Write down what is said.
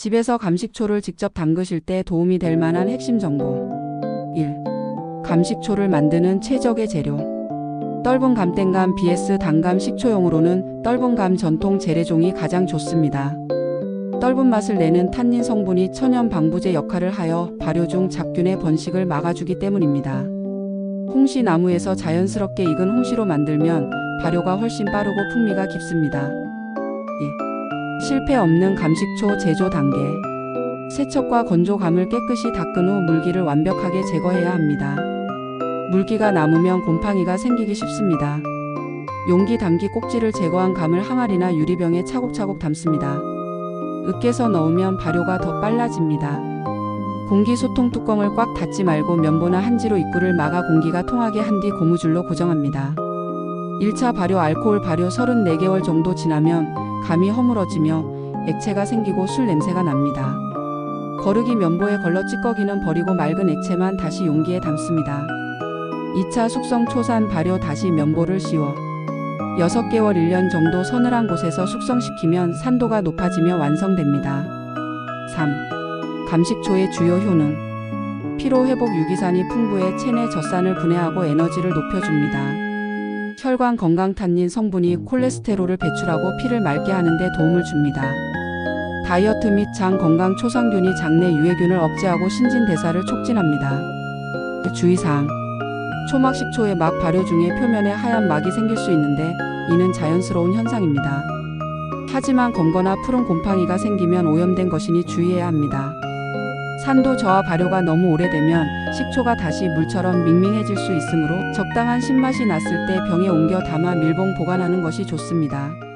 집에서 감식초를 직접 담그실 때 도움이 될 만한 핵심 정보. 1. 감식초를 만드는 최적의 재료. 떫은 감땡감 BS 단감 식초용으로는 떫은 감 전통 재래종이 가장 좋습니다. 떫은 맛을 내는 탄닌 성분이 천연 방부제 역할을 하여 발효 중 잡균의 번식을 막아주기 때문입니다. 홍시 나무에서 자연스럽게 익은 홍시로 만들면 발효가 훨씬 빠르고 풍미가 깊습니다. 2. 실패 없는 감식초 제조 단계. 세척과 건조감을 깨끗이 닦은 후 물기를 완벽하게 제거해야 합니다. 물기가 남으면 곰팡이가 생기기 쉽습니다. 용기 담기 꼭지를 제거한 감을 항아리나 유리병에 차곡차곡 담습니다. 으깨서 넣으면 발효가 더 빨라집니다. 공기 소통 뚜껑을 꽉 닫지 말고 면보나 한지로 입구를 막아 공기가 통하게 한 뒤 고무줄로 고정합니다. 1차 발효 알코올 발효 34개월 정도 지나면 감이 허물어지며 액체가 생기고 술 냄새가 납니다. 거르기 면보에 걸러 찌꺼기는 버리고 맑은 액체만 다시 용기에 담습니다. 2차 숙성 초산 발효 다시 면보를 씌워 6개월 1년 정도 서늘한 곳에서 숙성시키면 산도가 높아지며 완성됩니다. 3. 감식초의 주요 효능 피로 회복 유기산이 풍부해 체내 젖산을 분해하고 에너지를 높여줍니다. 혈관 건강 탄닌 성분이 콜레스테롤을 배출하고 피를 맑게 하는 데 도움을 줍니다. 다이어트 및 장 건강 초상균이 장내 유해균을 억제하고 신진대사를 촉진합니다. 주의사항 초막 식초의 막 발효 중에 표면에 하얀 막이 생길 수 있는데 이는 자연스러운 현상입니다. 하지만 검거나 푸른 곰팡이가 생기면 오염된 것이니 주의해야 합니다. 산도 저하 발효가 너무 오래되면 식초가 다시 물처럼 밍밍해질 수 있으므로 적당한 신맛이 났을 때 병에 옮겨 담아 밀봉 보관하는 것이 좋습니다.